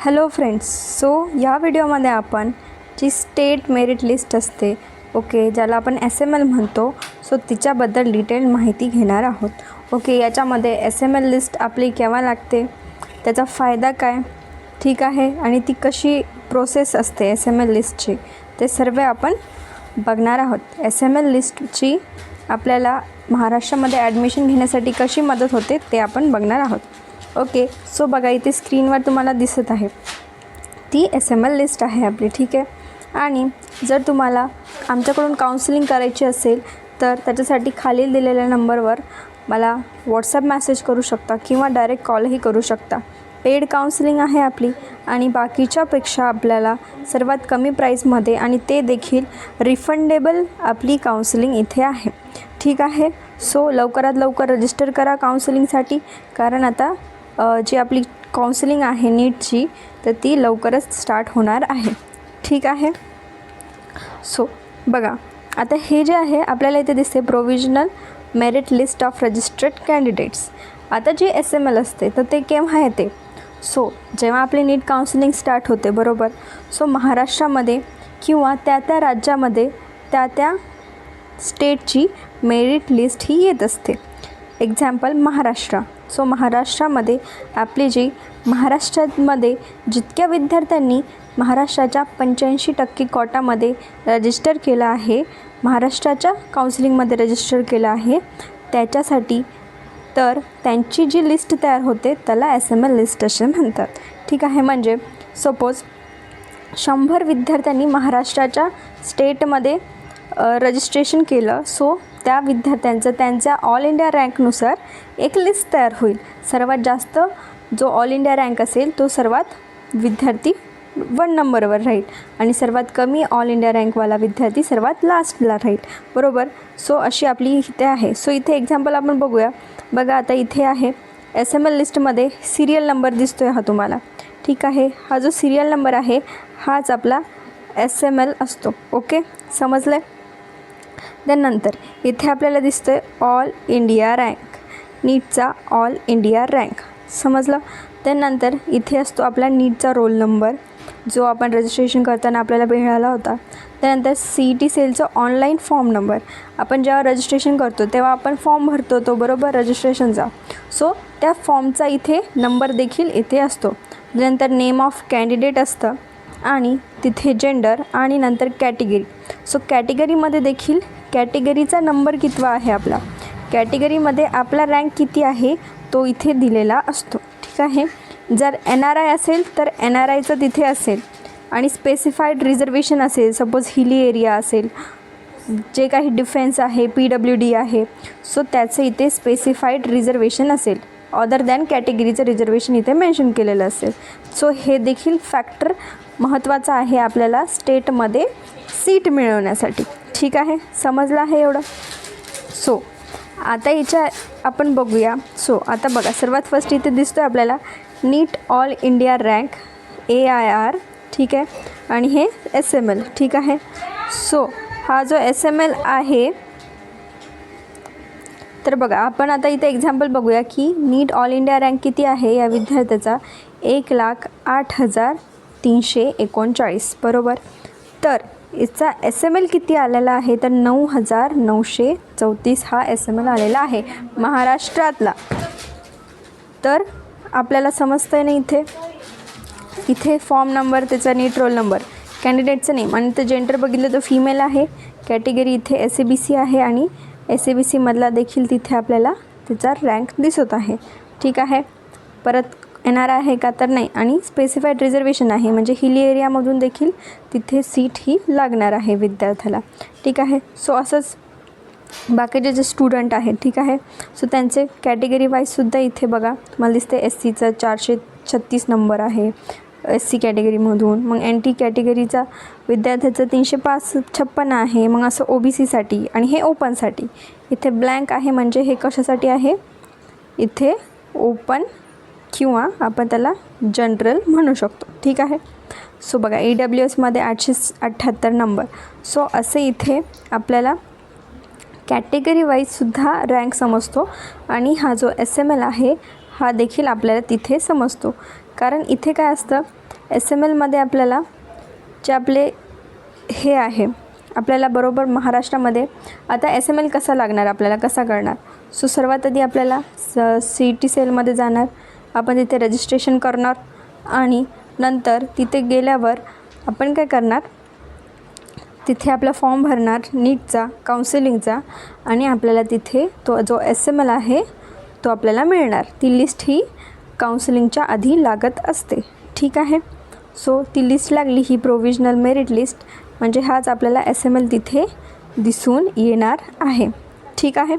Hello friends so या व्हिडिओमध्ये आपण जी स्टेट मेरिट लिस्ट असते ओके ज्याला आपण एस एम एल म्हणतो सो तिच्याबद्दल डिटेल माहिती घेणार आहोत. ओके याच्यामध्ये एस एम एल लिस्ट आपली केव्हा लागते? त्याचा फायदा काय? ठीक आहे? आणि ती कशी प्रोसेस असते एस एम एल लिस्टची ते सर्व आपण बघणार आहोत. एस एम एल लिस्टची आपल्याला महाराष्ट्रामध्ये ॲडमिशन घेण्यासाठी कशी मदत होते ते आपण बघणार आहोत. ओके सो बघा इथे स्क्रीनवर तुम्हाला दिसत आहे. ती एस एम एल लिस्ट आहे आपली ठीक आहे? आणि जर तुम्हाला आमच्याकडून काउन्सिलिंग करायची असेल तर त्याच्यासाठी खालील दिलेल्या नंबरवर मला व्हॉट्सअप मॅसेज करू शकता किंवा डायरेक्ट कॉलही करू शकता. पेड काउन्सिलिंग आहे आपली आणि बाकीच्यापेक्षा आपल्याला सर्वात कमी प्राईसमध्ये आणि ते देखील रिफंडेबल आपली काउन्सिलिंग इथे आहे. ठीक आहे? सो लवकरात लवकर रजिस्टर करा काउन्सिलिंगसाठी कारण आता जी आपली काउन्सिलिंग आहे नीटची तर ती लवकरच स्टार्ट होणार आहे. ठीक आहे? सो बघा आता हे जे आहे आपल्याला इथे दिसते provisional merit list of registered candidates आता जे एस एम एल असते तर ते केव्हा येते? सो जेव्हा आपली नीट काउन्सिलिंग स्टार्ट होते बरोबर? सो महाराष्ट्रामध्ये किंवा त्या त्या राज्यामध्ये त्या त्या स्टेटची मेरिट लिस्ट ही येत असते. एक्झाम्पल महाराष्ट्र. सो महाराष्ट्रामध्ये आपली जी महाराष्ट्रामध्ये जितक्या विद्यार्थ्यांनी महाराष्ट्राच्या पंच्याऐंशी टक्के कोटामध्ये रजिस्टर केलं आहे महाराष्ट्राच्या काउन्सिलिंगमध्ये रजिस्टर केलं आहे त्याच्यासाठी तर त्यांची जी लिस्ट तयार होते त्याला एस एम एल लिस्ट असे म्हणतात. ठीक आहे म्हणजे सपोज शंभर विद्यार्थ्यांनी महाराष्ट्राच्या स्टेटमध्ये रजिस्ट्रेशन केलं सो त्या विद्यार्थ्यांचं त्यांच्या ऑल इंडिया रँकनुसार एक लिस्ट तयार होईल. सर्वात जास्त जो ऑल इंडिया रँक असेल तो सर्वात विद्यार्थी वन नंबरवर राहील. आणि सर्वात कमी ऑल इंडिया रँकवाला विद्यार्थी सर्वात लास्टला राहील. बरोबर? सो अशी आपली इथे आहे. सो इथे एक्झाम्पल आपण बघूया. बघा आता इथे आहे. एस एम एल लिस्टमध्ये सिरियल नंबर दिसतो आहे हा तुम्हाला. ठीक आहे? हा जो सिरियल नंबर आहे हाच आपला एस एम एल असतो. ओके समजलं आहे त्यानंतर इथे आपल्याला दिसतं आहे ऑल इंडिया रँक नीटचा ऑल इंडिया रँक समजलं त्यानंतर इथे असतो आपला नीटचा रोल नंबर जो आपण रजिस्ट्रेशन करताना आपल्याला मिळाला होता. त्यानंतर सी ई टी सेलचा ऑनलाईन फॉर्म नंबर आपण जेव्हा रजिस्ट्रेशन करतो तेव्हा आपण फॉर्म भरतो तो बरोबर रजिस्ट्रेशनचा सो त्या फॉर्मचा इथे नंबर देखील इथे असतो. त्यानंतर नेम ऑफ कॅन्डिडेट असतं. आणि तिथे जेंडर आणि नंतर कॅटेगरी सो कॅटेगरीमध्ये देखील कॅटेगरीचा नंबर कितवा आहे आपला? कॅटेगरीमध्ये आपला रँक किती आहे तो इथे दिलेला असतो. ठीक आहे? जर एन आर आय असेल तर एन आर आयचं तिथे असेल. आणि स्पेसिफाईड रिझर्वेशन असेल सपोज हिली एरिया असेल जे काही डिफेन्स आहे पी डब्ल्यू डी आहे सो त्याचं इथे स्पेसिफाईड रिझर्वेशन असेल. ऑदर दॅन कॅटेगरीचं रिझर्वेशन इथे मेन्शन केलेलं असेल. सो हे देखील फॅक्टर महत्त्वाचं आहे आपल्याला स्टेटमध्ये सीट मिळवण्यासाठी. ठीक आहे? समजलं आहे एवढं? सो आता याच्या आपण बघूया. सो आता बघा सर्वात फर्स्ट इथे दिसतो आहे आपल्याला NEET all India rank A I R ठीक आहे? आणि हे एस एम एल ठीक आहे? सो हा जो एस एम एल आहे तर बघा आपण आता इथे एक्झाम्पल बघूया की नीट ऑल इंडिया रँक किती आहे या विद्यार्थ्याचा? एक लाख आठ हजार तीनशे एकोणचाळीस. बरोबर? तर याचा एस एम एल किती आलेला आहे? तर नऊ हजार नऊशे चौतीस हा एस एम एल आलेला आहे महाराष्ट्रातला. तर आपल्याला समजतं आहे ना इथे? इथे फॉर्म नंबर त्याचा नीट रोल नंबर कॅन्डिडेटचं नेम आणि ते जेंडर बघितलं तर फिमेल आहे. कॅटेगरी इथे एस ए बी सी आहे आणि एस ए बी सीमधला देखील तिथे आपल्याला तिचा रँक दिसत आहे. ठीक आहे. परत येणार आहे का तर नाही. आणि स्पेसिफाईड रिझर्वेशन आहे. म्हणजे हिली एरियामधून देखील तिथे सीट ही लागणार आहे विद्यार्थ्याला. ठीक आहे. सो असंच बाकीचे जे स्टुडंट आहेत ठीक आहे. सो त्यांचे कॅटेगरी वाईजसुद्धा इथे बघा. मला दिसते एस सीचा चारशे छत्तीस नंबर आहे. एस सी कॅटेगरीमधून. मग एन टी कॅटेगरीचा विद्यार्थ्याचं तीनशे पाच छप्पन्न आहे. मग असं ओ बी सीसाठी आणि हे ओपनसाठी. इथे ब्लँक आहे म्हणजे हे कशासाठी आहे? इथे ओपन किंवा आपण त्याला जनरल म्हणू शकतो. ठीक आहे? सो बघा ई डब्ल्यू एसमध्ये आठशे अठ्ठ्याहत्तर नंबर. सो असे इथे आपल्याला कॅटेगरी वाईजसुद्धा रँक समजतो आणि हा जो एस एम एल आहे हा देखील आपल्याला तिथे समजतो. कारण इथे काय असतं एस एम एलमध्ये आपल्याला जे आपले हे आहे आपल्याला बरोबर महाराष्ट्रामध्ये आता एस एम एल कसा लागणार आपल्याला कसा करणार सो सर्वात आधी आपल्याला स सी ई टी सेलमध्ये जाणार आपण तिथे रजिस्ट्रेशन करणार आणि नंतर तिथे गेल्यावर आपण काय करणार? तिथे आपला फॉर्म भरणार नीटचा काउन्सिलिंगचा आणि आपल्याला तिथे तो जो एस एम एल आहे तो आपल्याला मिळणार. ती लिस्ट ही काउन्सिलिंगच्या आधी लागत असते. ठीक आहे? सो ती लिस्ट लागली ही प्रोविजनल मेरिट लिस्ट म्हणजे हाच आपल्याला एस एम एल तिथे दिसून येणार आहे. ठीक आहे?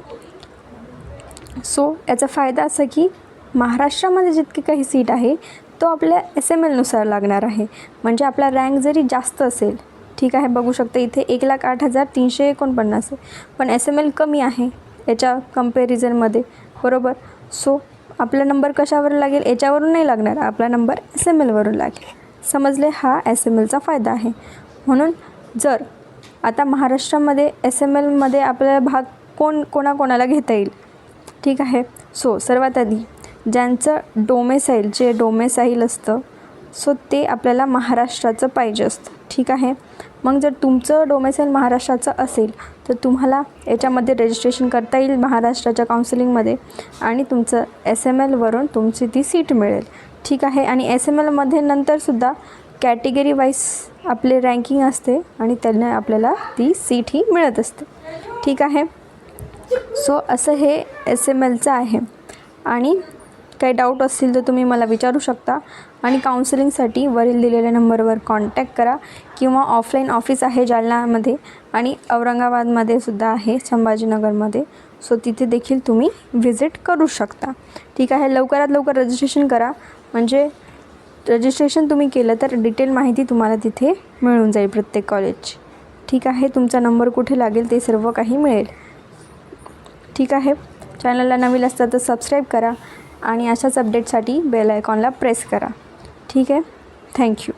सो याचा फायदा असा की महाराष्ट्रामध्ये जितकी काही सीट आहे तो आपल्या एस एम एलनुसार लागणार आहे. म्हणजे आपला रँक जरी जास्त असेल ठीक आहे? बघू शकता इथे एक लाख आठ हजार तीनशे एकोणपन्नास आहे. पण एस एम एल कमी आहे याच्या कम्पॅरिझनमध्ये बरोबर? सो आपला नंबर कशावर लागेल? याच्यावरून नाही लागणार. आपला नंबर एस एम एलवरून लागेल. समजले? हा एस एम एलचा फायदा आहे. म्हणून जर आता महाराष्ट्रामध्ये एस एम एलमध्ये आपल्याला भाग कोण कोणाकोणाला घेता येईल? ठीक आहे. सो सर्वात आधी ज्यांचं डोमेसाईल जे डोमेसाईल असतं सो ते आपल्याला महाराष्ट्राचं पाहिजे असतं. ठीक आहे. मग जर तुमचं डोमेसाईल महाराष्ट्राचं असेल तर तुम्हाला याच्यामध्ये रजिस्ट्रेशन करता येईल महाराष्ट्राच्या काउन्सिलिंगमध्ये आणि तुमचं एस एम एलवरून तुमची ती सीट मिळेल. ठीक आहे. आणि एस एम एलमध्ये नंतरसुद्धा कॅटेगरी वाईज आपले रँकिंग असते आणि त्यांना आपल्याला ती सीट ही मिळत असते. ठीक आहे. सो असं हे एस एम एलचं आहे. आणि काही डाऊट असतील तर तुम्ही मला विचारू शकता. आणि काउन्सिलिंगसाठी वरील दिलेल्या नंबरवर कॉन्टॅक्ट करा. किंवा ऑफलाईन ऑफिस आहे जालनामध्ये आणि औरंगाबादमध्ये सुद्धा आहे संभाजीनगरमध्ये. सो तिथे देखील तुम्ही व्हिजिट करू शकता. ठीक आहे लवकरात लवकर रजिस्ट्रेशन करा. म्हणजे रजिस्ट्रेशन तुम्ही केलं तर डिटेल माहिती तुम्हाला तिथे मिळून जाईल प्रत्येक कॉलेजची ठीक आहे तुमचा नंबर कुठे लागेल ते सर्व काही मिळेल. ठीक आहे चॅनलला नवीन असतात तर सबस्क्राईब करा. आणि अशाच अपडेटसाठी बेल आयकॉनला प्रेस करा. ठीक आहे? थँक्यू